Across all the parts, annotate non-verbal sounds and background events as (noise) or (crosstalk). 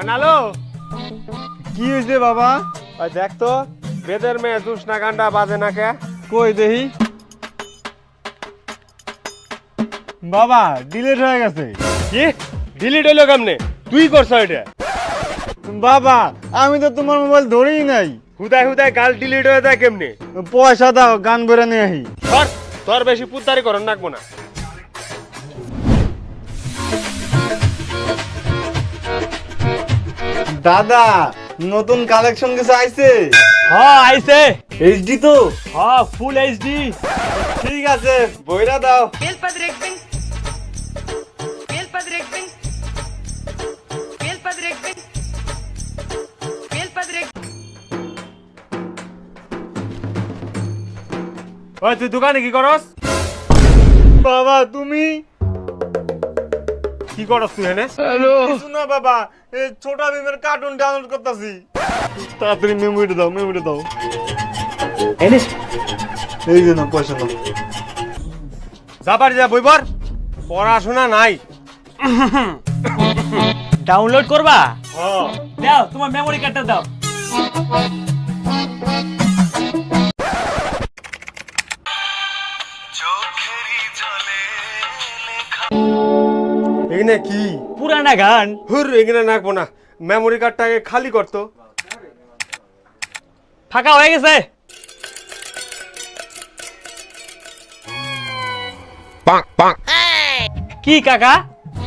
আনালো কি হয়েছে বাবা? দেখ তো বেদের মেয়ে জুসনা গান্ডা বাজে না কে? কই দেহি? বাবা ডিলিট হয়ে গেছে। কি? ডিলিট হইল কেমনে? তুই করছ এটা? বাবা আমি তো তোমার মোবাইল ধরেই নাই। হুদায় হুদায় গাল ডিলিট হয়ে যায় কেমনে? পয়সা দাও গান বেড়ে নিয়ে আহি। তোর বেশি পুত্তারি করন নাকবো না। দাদা নতুন কালেকশন কিছু আইছে হ্যাঁ আইছে এইচডি তো হ্যাঁ ফুল এইচডি ঠিক আছে বইরা দাও Ele padrectem. Ele padrectem. Ele padrectem. Ele padrectem. ওই তুই দোকানে কি করস বাবা তুমি কি করস তুই এনে কিছু না বাবা এই ছোট ভীমের কার্টুন ডাউনলোড করতেছি। তাড়াতাড়ি মেমোরিটা দাও মেমোরিটা দাও। এই যে না পয়সা দাও। যাবার যা বইবার পড়াশোনা নাই। (laughs) ডাউনলোড করবা? হ্যাঁ দাও তোমার মেমোরি কার্ডটা দাও। এখানে কি? পুরানা গান। হুর এখানে নাকবো না। মেমোরি কার্ডটাকে খালি করতো ফাঁকা হয়ে গেছে। কি কাকা?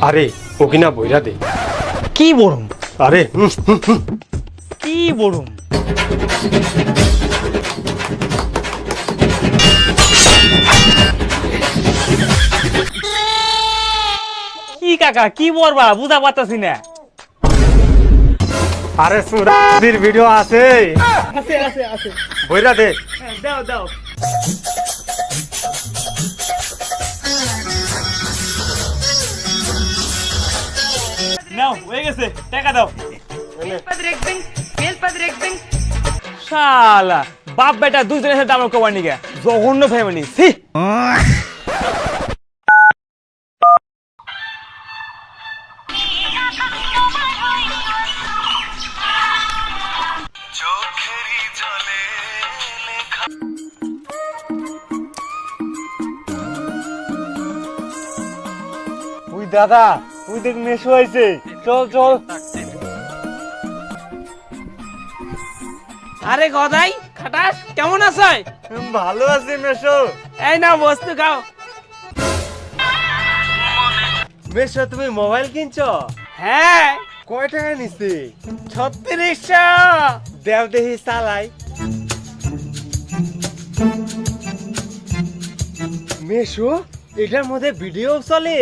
আরে ও কিনা বইরা দে। কি বলুম আরে। কি বলুম কাকা কি বলবা বুঝা পারতাছি না। আরে সুরাজির ভিডিও আছে। আছে আছে আছে। বইরা দে। দাও দাও। নাও হয়ে গেছে টাকা দাও. শালা বাপ বেটা দুজনের সাথে আমার কবার নিগে জঘন্য ফ্যামিলি সি দাদা ওই দেখ মেশো হয়েছে। চল চল। আরে গদাই খাটাস কেমন আছো? ভালো আছি মেশো। এই না বস্তু খাও। বেশ তুমি মোবাইল কিনছো? হ্যাঁ। কয় টাকা নিছে ছত্রিশশো। দেও দেহি চালাই। মেশো এটার মধ্যে ভিডিও চলে।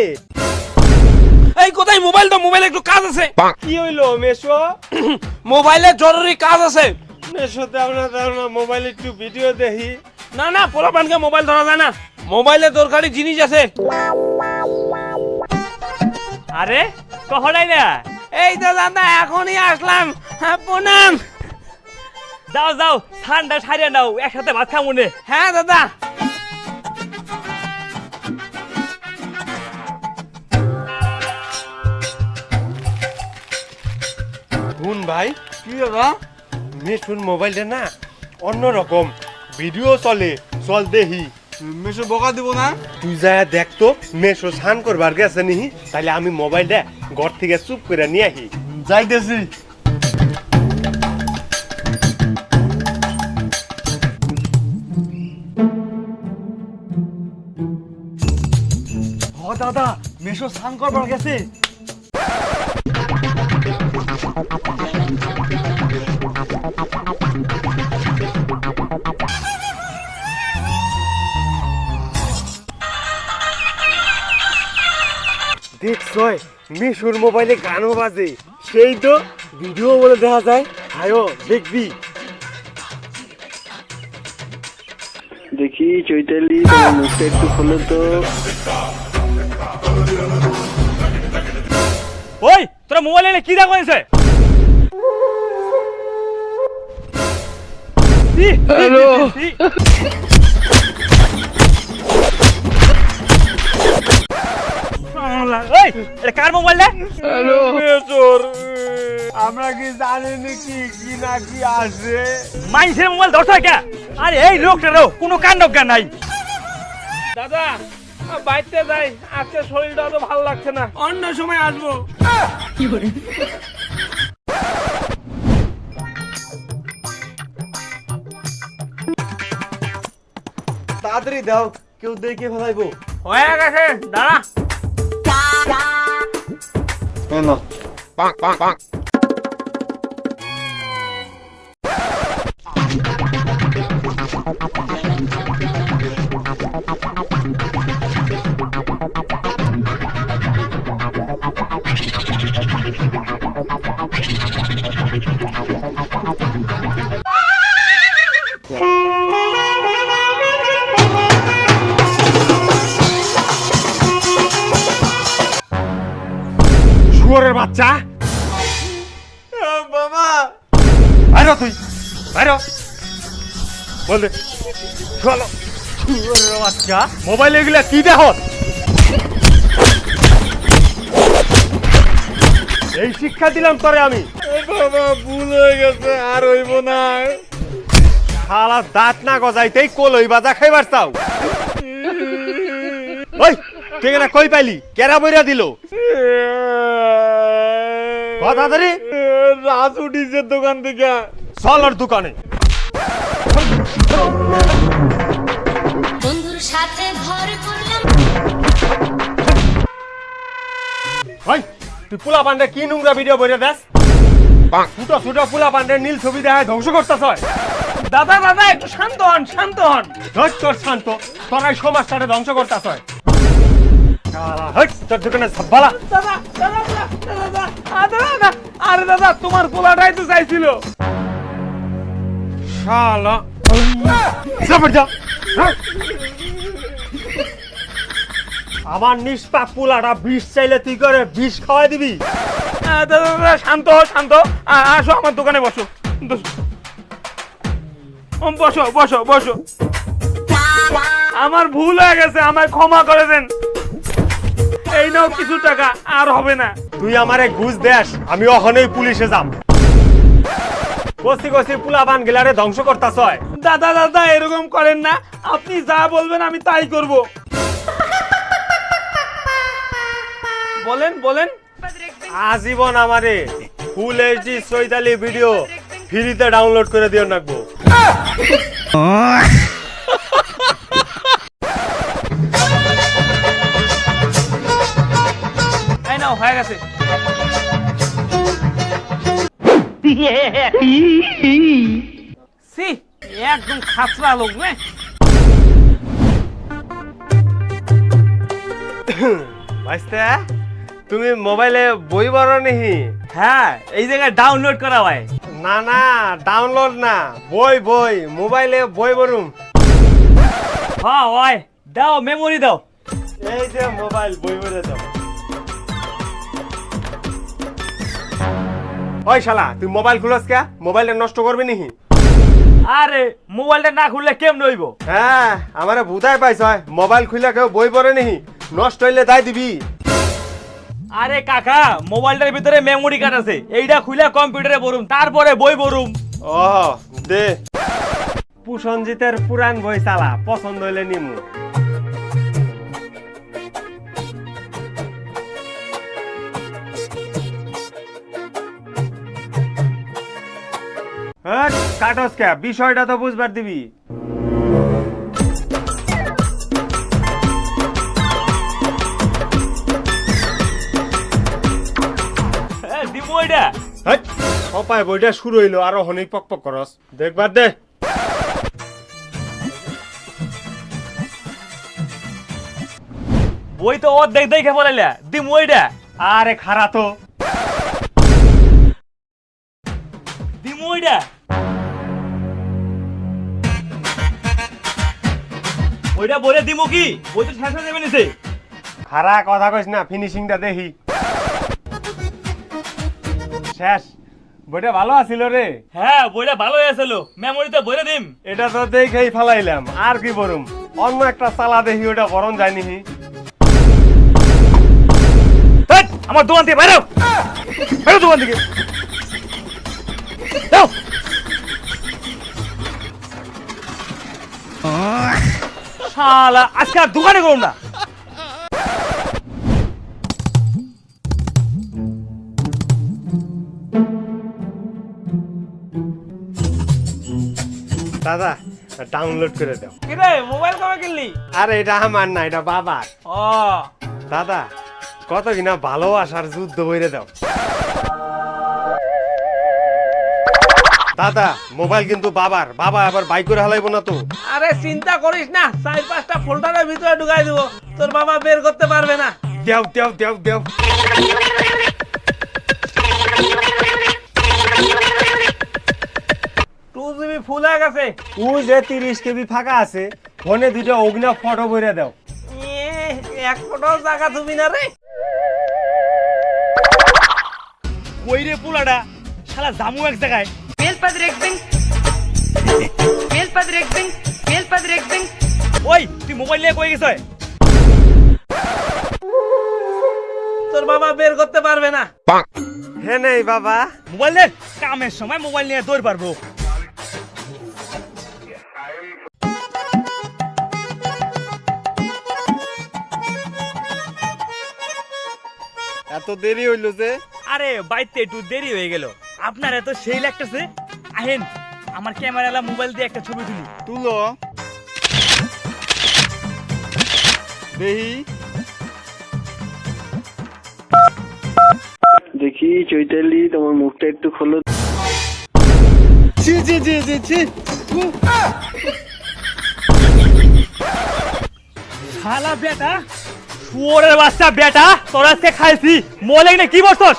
এই কোথায় মোবাইল তো মোবাইলে একটু কাজ আছে। কি হইল মেশো? (coughs) মোবাইলে জরুরি কাজ আছে। মেশো দেও না দেও না মোবাইলে একটু ভিডিও দেখি। না না পোলাপানকে মোবাইল ধরা যায় না। মোবাইলে দরকারি জিনিস আছে। আরে কখনাই না এই তো দাদা এখনই আসলাম। হ্যাঁ প্রণাম যাও যাও ঠান্ডা সারিয়ে নাও একসাথে ভাত খাব নে হ্যাঁ দাদা। ভাই? কি দাদা মেশুন মোবাইলটা না অন্যরকম ভিডিও চলে চল দেহি মেশো বকা দিব না? তুই যায় দেখ তো মেশো স্নান করবার গেছে নিহি তাহলে আমি মোবাইলটা ঘর থেকে চুপ করে নিয়ে আহি যাইতেছি। হ দাদা মেশো স্নান করবার গেছে। দেখছয় মেশুর মোবাইলে গানও বাজে। সেই তো ভিডিও বলে দেখা যায় আয়ো দেখবি। দেখি চৈতালি তোমার মুখটা একটু খোলো তো। ওই তোরা মোবাইলে কি দেখা হ্যালো কার মোবাইল রে? মেজর আমরা কি জানি কি কি না কি আসে মাইসের মোবাইল ধরছ কে আরে এই লোকটারও কোনো কাণ্ড জ্ঞান নাই। দাদা বাইতে যাই আজকে শরীরটা তো ভালো লাগছে না। অন্য সময় আসব। তাড়াতাড়ি দাও কেউ দেখে ফেলাইবো। হয়ে গেছে দাঁড়া। শুয়োরের বাচ্চা? তুই বল চলো। বাচ্চা। মোবাইল এগুলা কি দেখত এই শিক্ষা দিলাম তোরে আমি। বাবা ভুল হয়ে গেছে আর হইব না। শালা দাঁত না গজাইতেই কলই বাজা খাইবার চাও। (laughs) ওই তুই কই পাইলি? কেরা বইরা দিল? ধরি রাত উঠিছে দোকান থেকে। চল ওর দোকানে। বন্ধুর সাথে ঘর করলাম। ওই তুই পোলা পান্ডে কি নোংরা ভিডিও বইরা দেস? ছোট ছোট পোলা পান্ডে নীল ছবি দেখায় ধ্বংস করতেছ। দাদা দাদা একটু শান্ত হন শান্ত হন। ধর তোর শান্ত তোরাই সমাজটারে ধ্বংস করতেছ। তোমার তো চাইছিল? আমার নিষ্পাপ পোলাটা বিষ চাইলে তুই করে বিষ খাওয়াই দিবি দাদা শান্ত শান্ত আসো আমার দোকানে বসো। বসো বসো বসো আমার ভুল হয়ে গেছে, আমায় ক্ষমা করে দেন এই নাও কিছু টাকা আর হবে না। তুই আমারে ঘুষ দেস আমি অহনেই পুলিশে যাম। কষি কষি পোলাবান গেলারে ধ্বংস করতাছ দাদা দাদা এরকম করেন না। আপনি যা বলবেন আমি তাই করব। বলেন বলেন। আজীবন আমারে ফুল এইচডি সৈতালি ভিডিও ফ্রিতে ডাউনলোড করে দিও রাখব নাও হয়ে গেছে। সি একদম খাসরা লোক রে ভাইস্তে তুমি মোবাইলে বই বড় নিহি? হ্যাঁ এই জায়গায় ডাউনলোড করা হয়। না না ডাউনলোড না বই বই মোবাইলে বই বরুম হ্যাঁ ওই দাও মেমোরি দাও। এই যে মোবাইল বই বলে দাও ওই শালা তুই মোবাইল খুলস কে? মোবাইলটা নষ্ট করবি নিহি। আরে মোবাইলটা না খুললে কেমন হইব? হ্যাঁ আমারে বুঝাই পাইছ মোবাইল খুলে কেউ বই পড়ে নিহি। নষ্ট হইলে তাই দিবি। আরে কাকা মোবাইলটার ভিতরে মেমোরি কার্ড আছে। এইটা খুলে কম্পিউটারে বরুম তারপরে বই বরুম ও দে। পুসঞ্জিতের পুরান বই চালা পছন্দ হইলে নিমু। কাটস কে বিষয়টা তো বুঝবার দিবি। সপায় বইটা শুরু হইল আরও হনিক পক পক করস। দেখবার দে। বই তো অর্ধেক দেখে বলাইলা দিম ওইটা আরে খারা তো দিম ওইটা ওইটা বলে দিমু কি? বই তো শেষ হয়ে যাবে নিছে খারা কথা কইস না ফিনিশিংটা দেখি। শেষ। বইটা ভালো আছিল রে। হ্যাঁ বইটা ভালো হয়েছিল মেমোরিতে বলে দিম। এটা তো দেখেই ফেলাইলাম আর কি বরুম অন্য একটা চালা দেখি ওটা বরণ যায়নি আমার দোকান থেকে বাইরে। বেরো দোকান থেকে। শালা আজকে আর দোকানে করুন না। দাদা ডাউনলোড করে দাও। কিরে মোবাইল কবে কিনলি? আরে এটা আমার না এটা বাবার। ও। দাদা কত কিনা ভালোবাসার যুদ্ধ বইরে দাও। দাদা মোবাইল কিন্তু বাবার। বাবা আবার বাইক করে হালাইবো না তো। আরে চিন্তা করিস না চার পাঁচটা ফোল্ডারের ভিতরে ঢুকাই দিব। তোর বাবা বের করতে পারবে না। দেও দেও দেও দেও। টু জিবি ফুল হয়ে গেছে। ও যে তিরিশ কেবি ফাঁকা আছে ফোনে দুটো অগ্নি ফটো বইরে দাও। এ, এক ফটো জায়গা তুমি না রে। কই রে পুলাটা শালা জামু এক জায়গায়। Mel Padre Bing. Mel Padre Bing. Mel Padre Bing. ওই তুই মোবাইল নিয়ে কই গেছ তোর বাবা বের করতে পারবে না। হে নেই বাবা। মোবাইল নে? কামের সময় মোবাইল নিয়ে দৌড় পারব। এত দেরি হইল যে? আরে বাইতে একটু দেরি হয়ে গেল। আপনার এত সেই লাগতেছে? আহেন আমার ক্যামেরালা মোবাইল দিয়ে একটা ছবি তুলি। তুলো। দেহি। দেখি চৈতালি তোমার মুখটা একটু খোলো। ছি ছি ছি ছি ছি। শালা বেটা শুয়োরের বাচ্চা বেটা তোর আজকে খাইছি। মোলে না কি বসছস?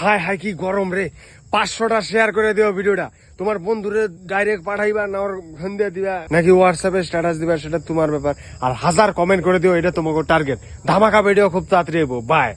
হাই হাই কি গরম রে। পাঁচশোটা শেয়ার করে দিও ভিডিওটা। তোমার বন্ধুরে ডাইরেক্ট পাঠাইবা, না ওর ফোন দিয়ে দিবা, নাকি হোয়াটসঅ্যাপে স্ট্যাটাস দিবা, সেটা তোমার ব্যাপার। আর হাজার কমেন্ট করে দিও, এটা তোমাকে টার্গেট ধামাকা ভিডিও খুব তাড়াতাড়ি বাই